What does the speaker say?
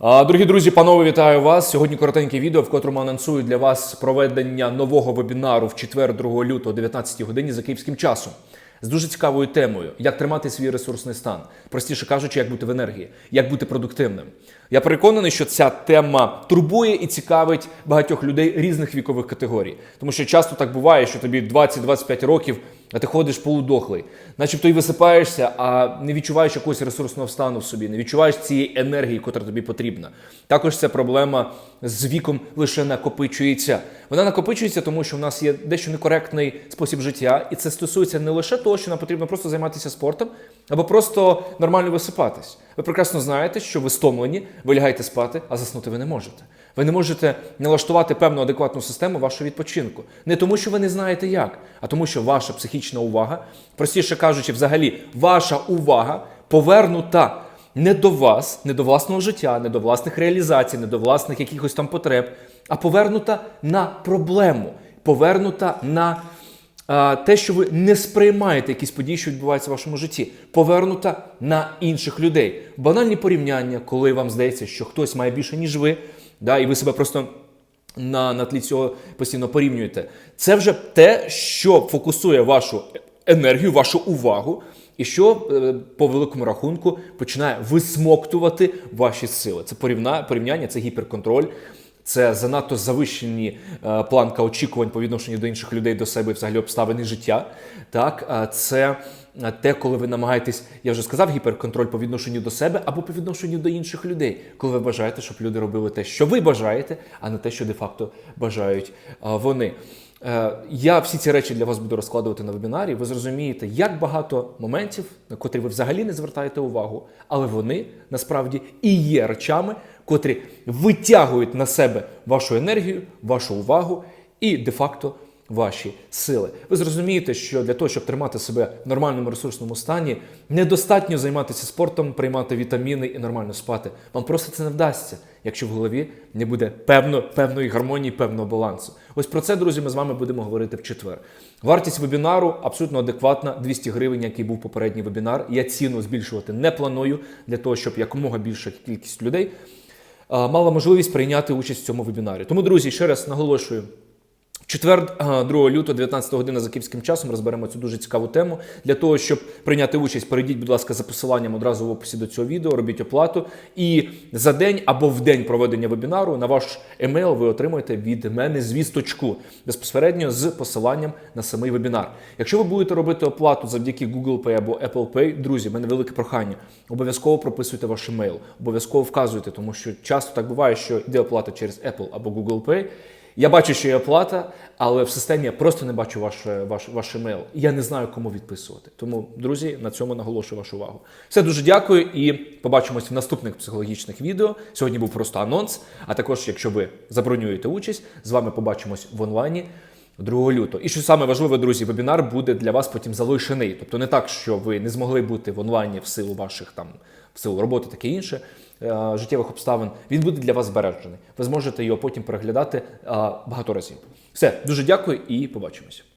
Дорогі друзі, панове, вітаю вас. Сьогодні коротеньке відео, в котрому анонсую для вас проведення нового вебінару в четвер, 2 лютого, о 19 годині за київським часом. З дуже цікавою темою, як тримати свій ресурсний стан, простіше кажучи, як бути в енергії, як бути продуктивним. Я переконаний, що ця тема турбує і цікавить багатьох людей різних вікових категорій. Тому що часто так буває, що тобі 20-25 років, а ти ходиш полудохлий, начебто й висипаєшся, а не відчуваєш якогось ресурсного стану в собі, не відчуваєш цієї енергії, котра тобі потрібна. Також ця проблема з віком лише накопичується. Вона накопичується, тому що в нас є дещо некоректний спосіб життя, і це стосується не лише того, що нам потрібно просто займатися спортом або просто нормально висипатись. Ви прекрасно знаєте, що ви стомлені, ви лягаєте спати, а заснути ви не можете. Ви не можете налаштувати певну адекватну систему вашого відпочинку. Не тому, що ви не знаєте як, а тому, що ваша психічна увага, простіше кажучи, взагалі, ваша увага повернута не до вас, не до власного життя, не до власних реалізацій, не до власних якихось там потреб, а повернута на проблему, повернута на те, що ви не сприймаєте якісь події, що відбуваються в вашому житті, повернута на інших людей. Банальні порівняння, коли вам здається, що хтось має більше, ніж ви, да, і ви себе просто на, на тлі цього постійно порівнюєте. Це вже те, що фокусує вашу енергію, вашу увагу, і що е, по великому рахунку починає висмоктувати ваші сили. Це порівна, порівняння, це гіперконтроль. Це занадто завищені е, планка очікувань по відношенню до інших людей, до себе і взагалі обставини життя. Так, це е, те, коли ви намагаєтесь, я вже сказав, гіперконтроль по відношенню до себе або по відношенню до інших людей, коли ви бажаєте, щоб люди робили те, що ви бажаєте, а не те, що де-факто бажають е, вони. Я всі ці речі для вас буду розкладувати на вебінарі. Ви зрозумієте, як багато моментів, на котрі ви взагалі не звертаєте увагу, але вони насправді і є речами, котрі витягують на себе вашу енергію, вашу увагу і де-факто ваші сили. Ви зрозумієте, що для того, щоб тримати себе в нормальному ресурсному стані, недостатньо займатися спортом, приймати вітаміни і нормально спати. Вам просто це не вдасться, якщо в голові не буде певно, певної гармонії, певного балансу. Ось про це, друзі, ми з вами будемо говорити в четвер. Вартість вебінару абсолютно адекватна 200 гривень, який був попередній вебінар. Я ціну збільшувати не планую для того, щоб якомога більша кількість людей мала можливість прийняти участь в цьому вебінарі. Тому, друзі, ще раз наголошую. Четвер, 2 лютого, 19 година за київським часом, розберемо цю дуже цікаву тему. Для того, щоб прийняти участь, перейдіть, будь ласка, за посиланням одразу в описі до цього відео, робіть оплату. І за день або в день проведення вебінару на ваш емейл ви отримаєте від мене звісточку безпосередньо з посиланням на самий вебінар. Якщо ви будете робити оплату завдяки Google Pay або Apple Pay, друзі, в мене велике прохання. Обов'язково прописуйте ваш емейл, обов'язково вказуйте, тому що часто так буває, що йде оплата через Apple або Google Pay. Я бачу, що є оплата, але в системі я просто не бачу ваш, ваш, ваш емейл. Я не знаю, кому відписувати. Тому, друзі, на цьому наголошую вашу увагу. Все дуже дякую і побачимось в наступних психологічних відео. Сьогодні був просто анонс. А також, якщо ви забронюєте участь, з вами побачимось в онлайні. 2 лютого. І що саме важливе, друзі, вебінар буде для вас потім залишений. Тобто не так, що ви не змогли бути в онлайні в силу ваших там в силу роботи, таке інше е, життєвих обставин. Він буде для вас збережений. Ви зможете його потім переглядати е, багато разів. Все, дуже дякую і побачимось.